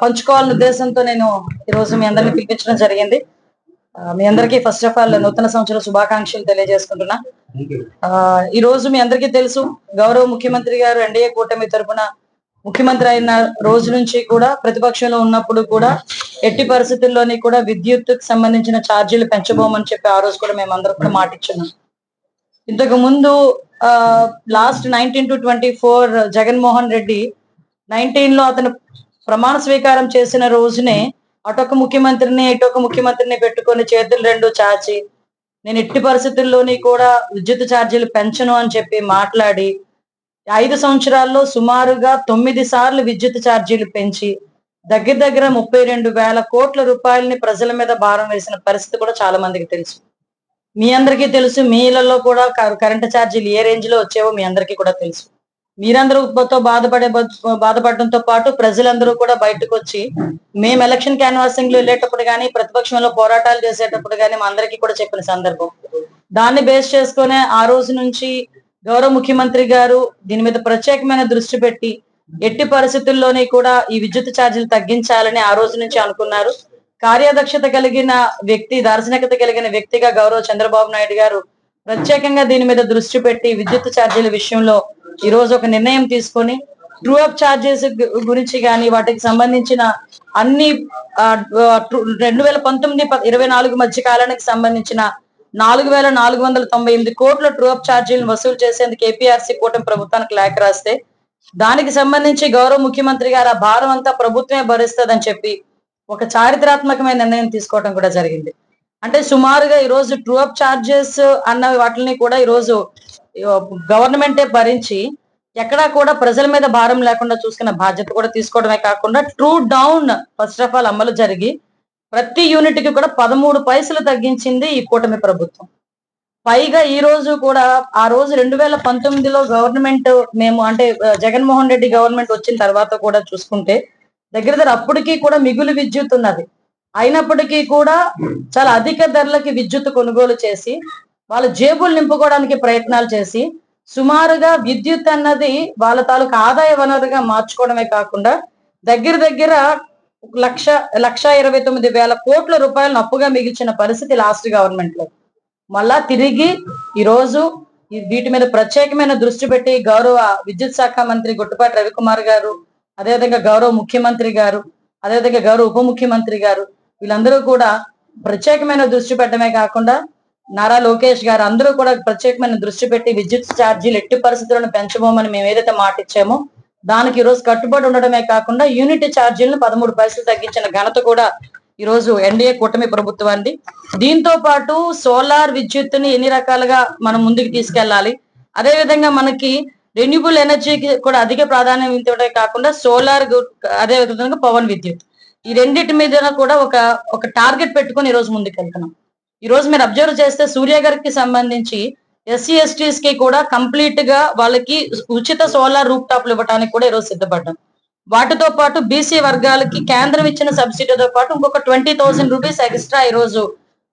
పంచుకోవాలనే ఉద్దేశంతో నేను ఈ రోజు మీ అందరిని పిలిపించడం జరిగింది. మీ అందరికీ ఫస్ట్ ఆఫ్ ఆల్ నూతన సంవత్సర శుభాకాంక్షలు తెలియజేసుకుంటున్నా. ఈ రోజు మీ అందరికీ తెలుసు గౌరవ ముఖ్యమంత్రి గారు ఎన్డీఏ కూటమి తరపున ముఖ్యమంత్రి అయిన రోజు నుంచి కూడా ప్రతిపక్షంలో ఉన్నప్పుడు కూడా ఎట్టి పరిస్థితుల్లోని కూడా విద్యుత్ సంబంధించిన ఛార్జీలు పెంచబోమని చెప్పి ఆ రోజు కూడా మేము అందరం కూడా మాటిచ్చున్నాం. ఇంతకు ముందు last nineteen to twenty four Jaganmohan Reddy నైన్టీన్లో అతను ప్రమాణ స్వీకారం చేసిన రోజునే అటొక ముఖ్యమంత్రిని ఇటొక ముఖ్యమంత్రిని పెట్టుకొని చేతులు రెండు చాచి నేను ఎట్టి పరిస్థితుల్లోని కూడా విద్యుత్ ఛార్జీలు పెంచను అని చెప్పి మాట్లాడి ఐదు సంవత్సరాల్లో సుమారుగా తొమ్మిది సార్లు విద్యుత్ ఛార్జీలు పెంచి దగ్గర దగ్గర ముప్పై రెండు వేల కోట్ల రూపాయలని ప్రజల మీద భారం వేసిన పరిస్థితి కూడా చాలా మందికి తెలుసు. మీ అందరికీ తెలుసు మీ ఇళ్ళలో కూడా కరెంటు ఛార్జీలు ఏ రేంజ్లో వచ్చేవో మీ అందరికీ కూడా తెలుసు. మీరందరూ తో బాధపడే బాధపడటంతో బాధపడడంతో పాటు ప్రజలందరూ కూడా బయటకు వచ్చి మేము ఎలక్షన్ క్యాన్వాసింగ్లో వెళ్ళేటప్పుడు కానీ ప్రతిపక్షంలో పోరాటాలు చేసేటప్పుడు కానీ మా అందరికీ కూడా చెప్పిన సందర్భం. దాన్ని బేస్ చేసుకునే ఆ రోజు నుంచి గౌరవ ముఖ్యమంత్రి గారు దీని మీద ప్రత్యేకమైన దృష్టి పెట్టి ఎట్టి పరిస్థితుల్లోని కూడా ఈ విద్యుత్ ఛార్జీలు తగ్గించాలని ఆ రోజు నుంచి అనుకున్నారు. కార్యదక్షత కలిగిన వ్యక్తి దార్శనికత కలిగిన వ్యక్తిగా గౌరవ చంద్రబాబు నాయుడు గారు ప్రత్యేకంగా దీని మీద దృష్టి పెట్టి విద్యుత్ ఛార్జీల విషయంలో ఈ రోజు ఒక నిర్ణయం తీసుకొని ట్రూ అప్ ఛార్జెస్ గురించి కానీ వాటికి సంబంధించిన అన్ని రెండు వేల పంతొమ్మిది ఇరవై నాలుగు మధ్య కాలానికి సంబంధించిన నాలుగు వేల నాలుగు వందల తొంభై ఎనిమిది కోట్ల ట్రూ అప్ ఛార్జీలను వసూలు చేసేందుకు ఏపీఆర్సీ కూటమి ప్రభుత్వానికి లేఖ రాస్తే దానికి సంబంధించి గౌరవ ముఖ్యమంత్రి గారు ఆ భారం అంతా ప్రభుత్వమే భరిస్తుందని చెప్పి ఒక చారిత్రాత్మకమైన నిర్ణయం తీసుకోవడం కూడా జరిగింది. అంటే సుమారుగా ఈ రోజు ట్రూ అప్ ఛార్జెస్ అన్న వాటిని కూడా ఈ రోజు గవర్నమెంటే భరించి ఎక్కడా కూడా ప్రజల మీద భారం లేకుండా చూసుకున్న బాధ్యత కూడా తీసుకోవడమే కాకుండా ట్రూ డౌన్ ఫస్ట్ ఆఫ్ ఆల్ అమలు జరిగి ప్రతి యూనిట్కి కూడా పదమూడు పైసలు తగ్గించింది ఈ కూటమి ప్రభుత్వం. పైగా ఈ రోజు కూడా ఆ రోజు రెండు వేల పంతొమ్మిదిలో గవర్నమెంట్ మేము అంటే జగన్మోహన్ రెడ్డి గవర్నమెంట్ వచ్చిన తర్వాత కూడా చూసుకుంటే దగ్గర దగ్గర అప్పటికీ కూడా మిగులు విద్యుత్ ఉన్నది. అయినప్పటికీ కూడా చాలా అధిక ధరలకి విద్యుత్ కొనుగోలు చేసి వాళ్ళ జేబులు నింపుకోవడానికి ప్రయత్నాలు చేసి సుమారుగా విద్యుత్ అన్నది వాళ్ళ తాలూకు ఆదాయ వనరుగా మార్చుకోవడమే కాకుండా దగ్గర దగ్గర లక్ష లక్ష ఇరవై తొమ్మిది వేల కోట్ల రూపాయలను అప్పుగా మిగిల్చిన పరిస్థితి లాస్ట్ గవర్నమెంట్లో మళ్ళా తిరిగి ఈ రోజు వీటి మీద ప్రత్యేకమైన దృష్టి పెట్టి గౌరవ విద్యుత్ శాఖ మంత్రి గుట్టుపాటి రవికుమార్ గారు అదేవిధంగా గౌరవ ముఖ్యమంత్రి గారు అదేవిధంగా గౌరవ ఉప ముఖ్యమంత్రి గారు వీళ్ళందరూ కూడా ప్రత్యేకమైన దృష్టి పెట్టడమే కాకుండా నారా లోకేష్ గారు అందరూ కూడా ప్రత్యేకమైన దృష్టి పెట్టి విద్యుత్ ఛార్జీలు ఎట్టి పరిస్థితులను పెంచబోమని మేము ఏదైతే మాట ఇచ్చామో దానికి ఈరోజు రోజు కట్టుబడి ఉండడమే కాకుండా యూనిట్ ఛార్జీలను పదమూడు పైసలు తగ్గించిన ఘనత కూడా ఈ రోజు ఎన్డీఏ కూటమి ప్రభుత్వాన్ని దీంతో పాటు సోలార్ విద్యుత్తుని ఎన్ని రకాలుగా మనం ముందుకు తీసుకెళ్ళాలి అదే విధంగా మనకి రెన్యూబుల్ ఎనర్జీకి కూడా అధిక ప్రాధాన్యం ఇవ్వడమే కాకుండా సోలార్ అదే విధంగా పవన్ విద్యుత్. ఈ రెండింటి మీద కూడా ఒక ఒక టార్గెట్ పెట్టుకొని ఈ రోజు ముందుకు వెళ్తున్నాం ఈ రోజు మీరు అబ్జర్వ్ చేస్తే సూర్య గారికి సంబంధించి ఎస్సీ ఎస్టీస్కి కూడా కంప్లీట్గా వాళ్ళకి ఉచిత సోలార్ రూప్ టాప్లు ఇవ్వడానికి కూడా ఈరోజు సిద్ధపడ్డాం. వాటితో పాటు బీసీ వర్గాలకి కేంద్రం ఇచ్చిన సబ్సిడీతో పాటు ఇంకొక ట్వంటీ థౌసండ్ రూపీస్ ఎక్స్ట్రా ఈ రోజు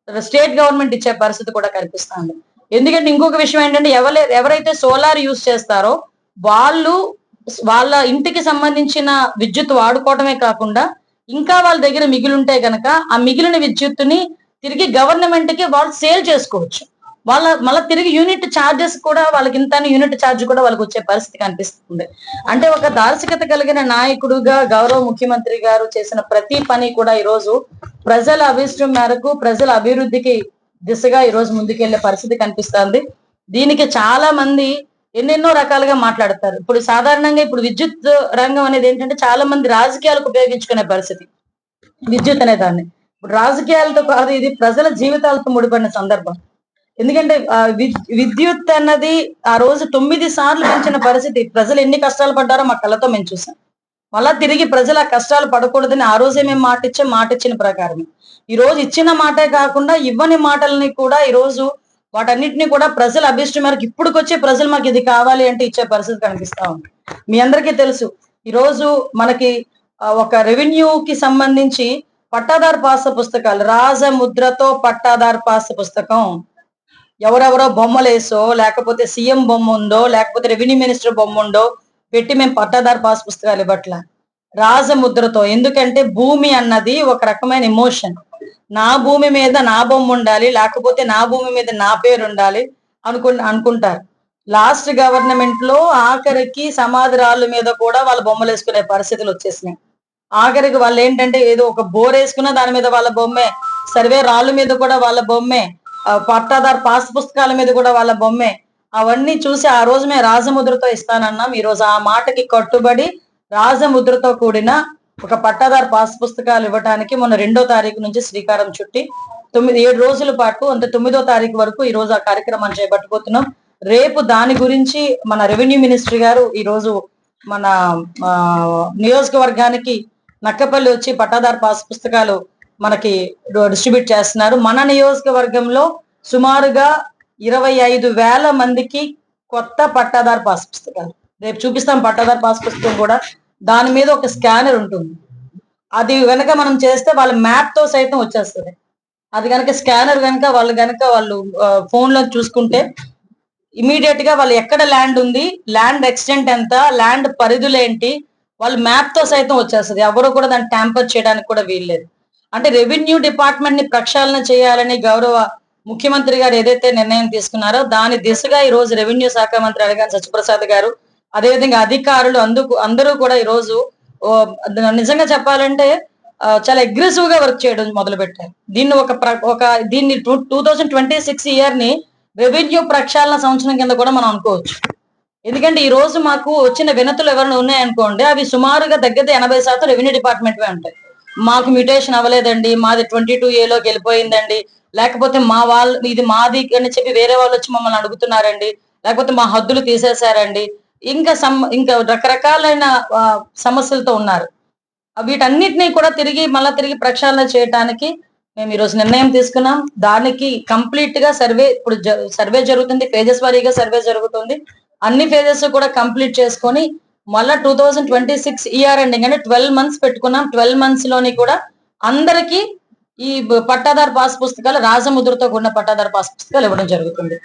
స్టేట్ గవర్నమెంట్ ఇచ్చే పరిస్థితి కూడా కనిపిస్తుంది. ఎందుకంటే ఇంకొక విషయం ఏంటంటే ఎవరు ఎవరైతే సోలార్ యూస్ చేస్తారో వాళ్ళు వాళ్ళ ఇంటికి సంబంధించిన విద్యుత్ వాడుకోవడమే కాకుండా ఇంకా వాళ్ళ దగ్గర మిగిలి ఉంటే గనక ఆ మిగిలిన విద్యుత్తుని తిరిగి గవర్నమెంట్కి వాళ్ళు సేల్ చేసుకోవచ్చు. వాళ్ళ మళ్ళీ తిరిగి యూనిట్ ఛార్జెస్ కూడా వాళ్ళకి ఇంత యూనిట్ ఛార్జ్ కూడా వాళ్ళకి వచ్చే పరిస్థితి కనిపిస్తుంది. అంటే ఒక దార్శకత కలిగిన నాయకుడుగా గౌరవ ముఖ్యమంత్రి గారు చేసిన ప్రతి పని కూడా ఈ రోజు ప్రజల అభిష్టం మేరకు ప్రజల అభివృద్ధికి దిశగా ఈ రోజు ముందుకెళ్ళే పరిస్థితి కనిపిస్తుంది. దీనికి చాలా మంది ఎన్నెన్నో రకాలుగా మాట్లాడతారు. ఇప్పుడు సాధారణంగా ఇప్పుడు విద్యుత్ రంగం అనేది ఏంటంటే చాలా మంది రాజకీయాలకు ఉపయోగించుకునే పరిస్థితి. విద్యుత్ అనే దాన్ని. రాజకీయాలతో కాదు ఇది ప్రజల జీవితాలతో ముడిపడిన సందర్భం. ఎందుకంటే విద్యుత్ అన్నది ఆ రోజు తొమ్మిది సార్లు పెంచిన పరిస్థితి. ప్రజలు ఎన్ని కష్టాలు పడ్డారో మా కళ్ళతో మేము చూసాం. మళ్ళా తిరిగి ప్రజలు ఆ కష్టాలు పడకూడదని ఆ రోజే మేము మాట ఇచ్చాం మాట ఇచ్చిన ప్రకారమే. ఈ రోజు ఇచ్చిన మాటే కాకుండా ఇవ్వని మాటల్ని కూడా ఈ రోజు వాటన్నిటిని కూడా ప్రజల అభిష్టం మేరకు ఇప్పుడుకొచ్చే ప్రజలు మాకు ఇది కావాలి అంటే ఇచ్చే పరిస్థితి కనిపిస్తా ఉంది. మీ అందరికీ తెలుసు ఈ రోజు మనకి ఒక రెవెన్యూ కి సంబంధించి పట్టాదారు పాస పుస్తకాలు రాజముద్రతో పట్టాదారు పాస పుస్తకం ఎవరెవరో బొమ్మలు వేసో లేకపోతే సీఎం బొమ్మ ఉందో లేకపోతే రెవెన్యూ మినిస్టర్ బొమ్మ ఉందో పెట్టి మేము పట్టాదారు పాస్ పుస్తకాలు ఇవ్వట్ల. రాజముద్రతో ఎందుకంటే భూమి అన్నది ఒక రకమైన ఎమోషన్ నా భూమి మీద నా బొమ్మ ఉండాలి లేకపోతే నా భూమి మీద నా పేరు ఉండాలి అనుకు అనుకుంటారు. లాస్ట్ గవర్నమెంట్లో ఆఖరికి సమాధి రాళ్ళ మీద కూడా వాళ్ళ బొమ్మలు వేసుకునే పరిస్థితులు వచ్చేసినాయి. ఆఖరికి వాళ్ళు ఏంటంటే ఏదో ఒక బోర్ వేసుకున్న దాని మీద వాళ్ళ బొమ్మే సర్వే రాళ్ళ మీద కూడా వాళ్ళ బొమ్మే పట్టాదారు పాస్ పుస్తకాల మీద కూడా వాళ్ళ బొమ్మే. అవన్నీ చూసి ఆ రోజు మేము రాజముద్రతో ఇస్తానన్నాం. ఈ రోజు ఆ మాటకి కట్టుబడి రాజముద్రతో కూడిన ఒక పట్టాదారు పాస్ పుస్తకాలు ఇవ్వడానికి మొన్న రెండో తారీఖు నుంచి శ్రీకారం చుట్టి తొమ్మిది ఏడు రోజుల పాటు అంటే తొమ్మిదో తారీఖు వరకు ఈ రోజు ఆ కార్యక్రమాన్ని చేపట్టుకుతున్నాం రేపు దాని గురించి మన రెవెన్యూ మినిస్టర్ గారు ఈ రోజు మన నియోజకవర్గానికి నక్కపల్లి వచ్చి పట్టాదారు పాస్ పుస్తకాలు మనకి డిస్ట్రిబ్యూట్ చేస్తున్నారు. మన నియోజకవర్గంలో సుమారుగా ఇరవై ఐదు వేల మందికి కొత్త పట్టాదారు పాస్ పుస్తకాలు. రేపు చూపిస్తాం పట్టాదారు పాస్ పుస్తకం కూడా. దాని మీద ఒక స్కానర్ ఉంటుంది. అది కనుక మనం చేస్తే వాళ్ళ మ్యాప్తో సైతం వచ్చేస్తుంది. అది కనుక స్కానర్ కనుక వాళ్ళు కనుక వాళ్ళు ఫోన్లో చూసుకుంటే ఇమీడియట్గా వాళ్ళు ఎక్కడ ల్యాండ్ ఉంది ల్యాండ్ ఎక్స్టెంట్ ఎంత ల్యాండ్ పరిధులు ఏంటి వాళ్ళు మ్యాప్తో సైతం వచ్చేస్తుంది. ఎవరు కూడా దాన్ని ట్యాంపర్ చేయడానికి కూడా వీల్లేదు. అంటే రెవెన్యూ డిపార్ట్మెంట్ని ప్రక్షాళన చేయాలని గౌరవ ముఖ్యమంత్రి గారు ఏదైతే నిర్ణయం తీసుకున్నారో దాని దిశగా ఈ రోజు రెవెన్యూ శాఖ మంత్రి అడగాని సత్యప్రసాద్ గారు అదేవిధంగా అధికారులు అందుకు అందరూ కూడా ఈ రోజు నిజంగా చెప్పాలంటే చాలా అగ్రెసివ్గా వర్క్ చేయడం మొదలు పెట్టారు దీన్ని ఒక ఒక దీన్ని టూ థౌజండ్ ట్వంటీ సిక్స్ ఇయర్ని రెవెన్యూ ప్రక్షాళన సంవత్సరం కింద కూడా మనం అనుకోవచ్చు. ఎందుకంటే ఈ రోజు మాకు వచ్చిన వినతులు ఎవరైనా ఉన్నాయనుకోండి అవి సుమారుగా దగ్గర ఎనభై శాతం రెవెన్యూ డిపార్ట్మెంట్ ఉంటాయి. మాకు మ్యూటేషన్ అవ్వలేదండి మాది ట్వంటీ టూ ఏలోకి వెళ్ళిపోయిందండి. లేకపోతే మా వాళ్ళు ఇది మాది అని చెప్పి వేరే వాళ్ళు వచ్చి మమ్మల్ని అడుగుతున్నారండి. లేకపోతే మా హద్దులు తీసేశారండి. ఇంకా సమ్ ఇంకా రకరకాలైన సమస్యలతో ఉన్నారు. వీటన్నిటినీ వీటన్నిటిని కూడా తిరిగి మళ్ళా తిరిగి ప్రక్షాళన చేయడానికి మేము ఈరోజు నిర్ణయం తీసుకున్నాం. దానికి కంప్లీట్గా సర్వే ఇప్పుడు సర్వే జరుగుతుంది. తేజస్వారిగా వారీగా సర్వే జరుగుతుంది. అన్ని ఫేజెస్ కూడా కంప్లీట్ చేసుకొని మళ్ళా two thousand twenty six year ending అంటే ట్వెల్వ్ మంత్స్ పెట్టుకున్నాం. ట్వెల్వ్ మంత్స్లోని కూడా అందరికీ ఈ పట్టాదారు పాస్ పుస్తకాలు రాజముద్రతో కూడిన పట్టాదారు పాస్ పుస్తకాలు ఇవ్వడం జరుగుతుంది.